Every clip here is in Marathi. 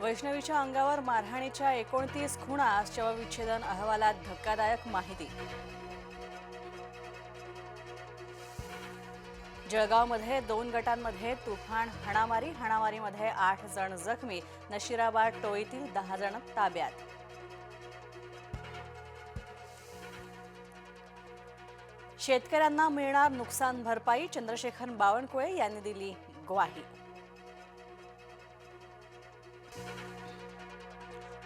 वैष्णवीच्या अंगावर मारहाणीच्या एकोणतीस खुणा शवविच्छेदन अहवालात धक्कादायक माहिती. जळगावमध्ये दोन गटांमध्ये तुफान हाणामारी हाणामारीमध्ये आठ जण जखमी नशिराबाद टोळीतील दहा जण ताब्यात. शेतकऱ्यांना मिळणार नुकसान भरपाई चंद्रशेखर बावनकुळे यांनी दिली ग्वाही.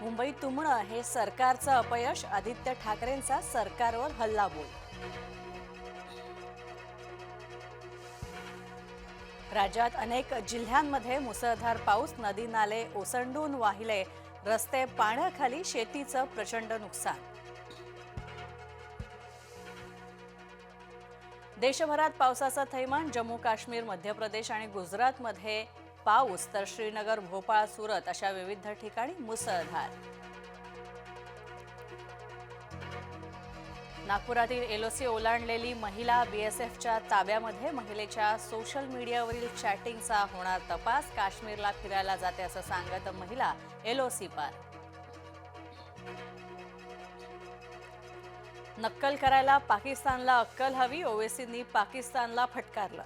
मुंबईत तुंबणं हे सरकारचं अपयश आदित्य ठाकरेंचा सरकारवर हल्लाबोल. राज्यात अनेक जिल्ह्यांमध्ये मुसळधार पाऊस नदी नाले ओसंडून वाहिले रस्ते पाण्याखाली शेतीचं प्रचंड नुकसान. देशभरात पावसाचं थैमान जम्मू काश्मीर मध्य प्रदेश आणि गुजरातमध्ये पाऊस तर श्रीनगर भोपाळ सुरत अशा विविध ठिकाणी मुसळधार. नागपुरातील एलओसी ओलांडलेली महिला बीएसएफच्या ताब्यामध्ये महिलेच्या सोशल मीडियावरील चॅटिंगचा होणार तपास. काश्मीरला फिरायला जाते असं सांगत महिला एलओसी पार. नक्कल करायला पाकिस्तानला अक्कल हवी ओवेसींनी पाकिस्तानला फटकारलं.